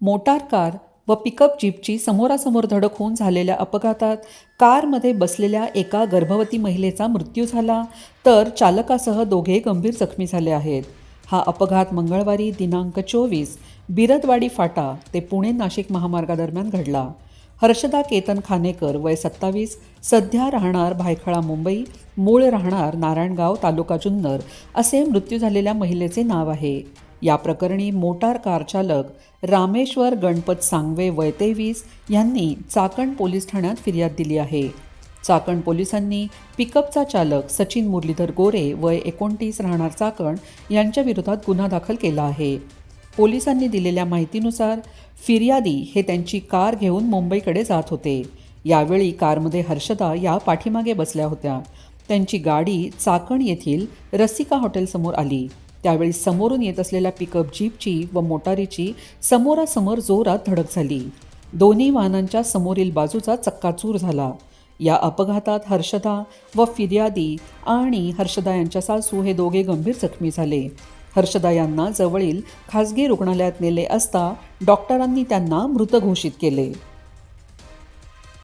Motor car व pickup जीपची समोरासमोर धडक होऊन झालेल्या अपघातात कारमध्ये बसलेल्या एका गर्भवती महिलेचा मृत्यू झाला. तर चालकासह दोघे गंभीर जखमी झाले आहेत. हा अपघात मंगळवारी दिनांक चोवीस बिरदवाडी फाटा ते पुणे नाशिक महामार्गादरम्यान घडला. हर्षदा केतन खानेकर वय सत्तावीस सध्या राहणार भायखळा मुंबई मूळ राहणार नारायणगाव तालुका जुन्नर असे मृत्यू झालेल्या महिलेचे नाव आहे. या प्रकरणी मोटार कार चालक रामेश्वर गणपत सांगवे वय तेवीस यांनी चाकण पोलीस ठाण्यात फिर्याद दिली आहे. चाकण पोलिसांनी पिकअपचा चालक सचिन मुरलीधर गोरे वय एकोणतीस राहणार चाकण यांच्या विरोधात गुन्हा दाखल केला आहे. पोलिसांनी दिलेल्या माहितीनुसार फिर्यादी हे त्यांची कार घेऊन मुंबईकडे जात होते. यावेळी कारमध्ये हर्षदा या पाठीमागे बसल्या होत्या. त्यांची गाडी चाकण येथील रसिका हॉटेलसमोर आली. त्यावेळी समोरून येत असलेल्या पिकअप जीपची व मोटारीची समोरासमोर जोरात धडक झाली. दोन्ही वाहनांच्या समोरील बाजूचा चक्काचूर झाला. या अपघातात हर्षदा व फिर्यादी आणि हर्षदा यांच्या सासू हे दोघे गंभीर जखमी झाले. हर्षदा यांना जवळील खासगी रुग्णालयात नेले असता डॉक्टरांनी त्यांना मृत घोषित केले.